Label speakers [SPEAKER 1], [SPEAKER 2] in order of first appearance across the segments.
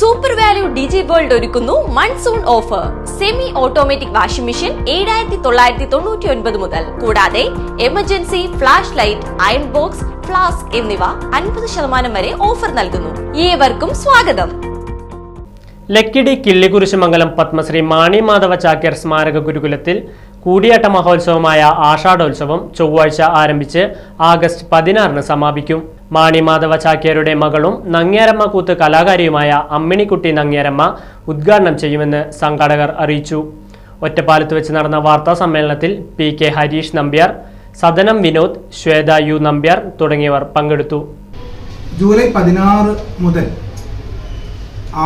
[SPEAKER 1] Super value ഡിജി world ഒരുക്കുന്നു monsoon offer semi automatic washing machine ഏഴായിരത്തി തൊള്ളായിരത്തി തൊണ്ണൂറ്റി ഒൻപത് മുതൽ. കൂടാതെ emergency flash light iron box flask എന്നിവ അൻപത് ശതമാനം വരെ ഓഫർ നൽകുന്നു. ഏവർക്കും സ്വാഗതം.
[SPEAKER 2] ലക്കിടി കിള്ളിക്കുരിശുമംഗലം പത്മശ്രീ മാണി മാധവ ചാക്യർ സ്മാരക ഗുരുകുലത്തിൽ കൂടിയാട്ട മഹോത്സവമായ ആഷാഢോത്സവം ചൊവ്വാഴ്ച ആരംഭിച്ച് ആഗസ്റ്റ് പതിനാറിന് സമാപിക്കും. മാണി മാധവ ചാക്യാരുടെ മകളും നങ്ങ്യാരമ്മ കൂത്ത് കലാകാരിയുമായ അമ്മിണിക്കുട്ടി നങ്ങ്യാരമ്മ ഉദ്ഘാടനം ചെയ്യുമെന്ന് സംഘാടകർ അറിയിച്ചു. ഒറ്റപ്പാലത്ത് വെച്ച് നടന്ന വാർത്താ സമ്മേളനത്തിൽ P K Harish Nambiar Sadanam Vinod Swetha U Nambiar തുടങ്ങിയവർ പങ്കെടുത്തു.
[SPEAKER 3] ജൂലൈ പതിനാറ് മുതൽ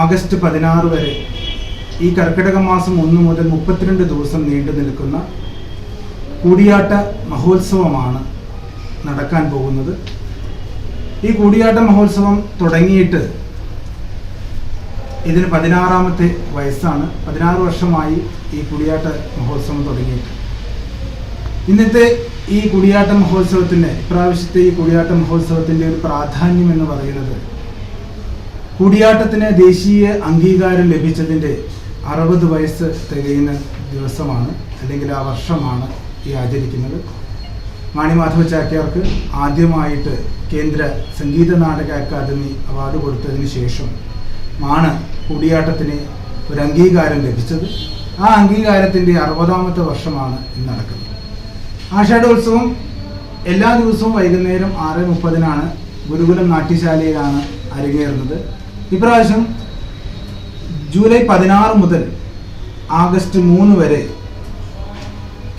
[SPEAKER 3] ആഗസ്റ്റ് പതിനാറ് വരെ ഈ കർക്കിടക മാസം ഒന്ന് മുതൽ മുപ്പത്തിരണ്ട് ദിവസം നീണ്ടു നിൽക്കുന്ന കൂടിയാട്ട മഹോത്സവമാണ് നടക്കാൻ പോകുന്നത്. ഈ കൂടിയാട്ട മഹോത്സവം തുടങ്ങിയിട്ട് ഇതിന് പതിനാറാമത്തെ വയസ്സാണ്. പതിനാറ് വർഷമായി ഈ കൂടിയാട്ട മഹോത്സവം തുടങ്ങിയിട്ട്. ഇന്നത്തെ ഈ കൂടിയാട്ട മഹോത്സവത്തിന് ഇപ്രാവശ്യത്തെ ഈ കൂടിയാട്ട മഹോത്സവത്തിന്റെ ഒരു പ്രാധാന്യം എന്ന് പറയുന്നത് കൂടിയാട്ടത്തിന് ദേശീയ അംഗീകാരം ലഭിച്ചതിന്റെ അറുപത് വയസ്സ് തികയുന്ന ദിവസമാണ്. അല്ലെങ്കിൽ ആ വർഷമാണ് ഈ ആചരിക്കുന്നത്. മാണിമാധവ ചാക്യാർക്ക് ആദ്യമായിട്ട് കേന്ദ്ര സംഗീത നാടക അക്കാദമി അവാർഡ് കൊടുത്തതിന് ശേഷം ആണ് കൂടിയാട്ടത്തിന് ഒരു അംഗീകാരം ലഭിച്ചത്. ആ അംഗീകാരത്തിന്റെ അറുപതാമത്തെ വർഷമാണ് ഇന്ന് നടക്കുന്നത്. ആഷാഢോത്സവം എല്ലാ ദിവസവും വൈകുന്നേരം ആറ് മുപ്പതിനാണ് ഗുരുകുലം നാട്യശാലയിലാണ് അരങ്ങേറുന്നത്. ഇപ്രാവശ്യം ജൂലൈ പതിനാറ് മുതൽ ആഗസ്റ്റ് മൂന്ന് വരെ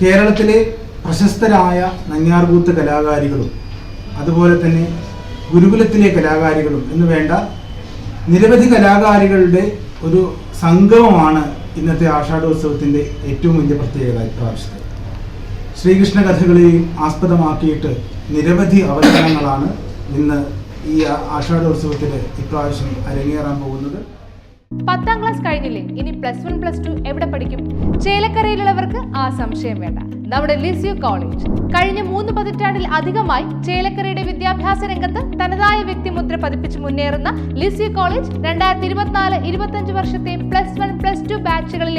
[SPEAKER 3] കേരളത്തിലെ പ്രശസ്തരായ നങ്ങ്യാർകൂത്ത് കലാകാരികളും അതുപോലെ തന്നെ ഗുരുകുലത്തിലെ കലാകാരികളും എന്ന് വേണ്ട നിരവധി കലാകാരികളുടെ ഒരു സംഗമമാണ് ഇന്നത്തെ ആഷാഢോത്സവത്തിന്റെ ഏറ്റവും വലിയ പ്രത്യേകത ഇപ്രാവശ്യത്തെ. ശ്രീകൃഷ്ണ കഥകളെയും ആസ്പദമാക്കിയിട്ട് നിരവധി അവതരണങ്ങളാണ് ഇന്ന് ഈ ആഷാഢോത്സവത്തിൽ ഇപ്രാവശ്യം അരങ്ങേറാൻ പോകുന്നത്.
[SPEAKER 4] പത്താം ക്ലാസ് കഴിഞ്ഞില്ലേ? ഇനി പ്ലസ് വൺ പ്ലസ് ടു എവിടെ പഠിക്കും? ചേലക്കരയിലുള്ളവർക്ക് ആ സംശയം വേണ്ട. നമ്മുടെ ലിസ്യു കോളേജ് കഴിഞ്ഞ മൂന്ന് പതിറ്റാണ്ടിൽ അധികമായി ചേലക്കരയുടെ വിദ്യാഭ്യാസ രംഗത്ത് തനതായ വ്യക്തിമുദ്ര പതിപ്പിച്ച് മുന്നേറുന്ന ലിസ്യു കോളേജ് രണ്ടായിരത്തി ഇരുപത്തിനാല് ഇരുപത്തഞ്ച് വർഷത്തെ പ്ലസ് വൺ പ്ലസ് ടു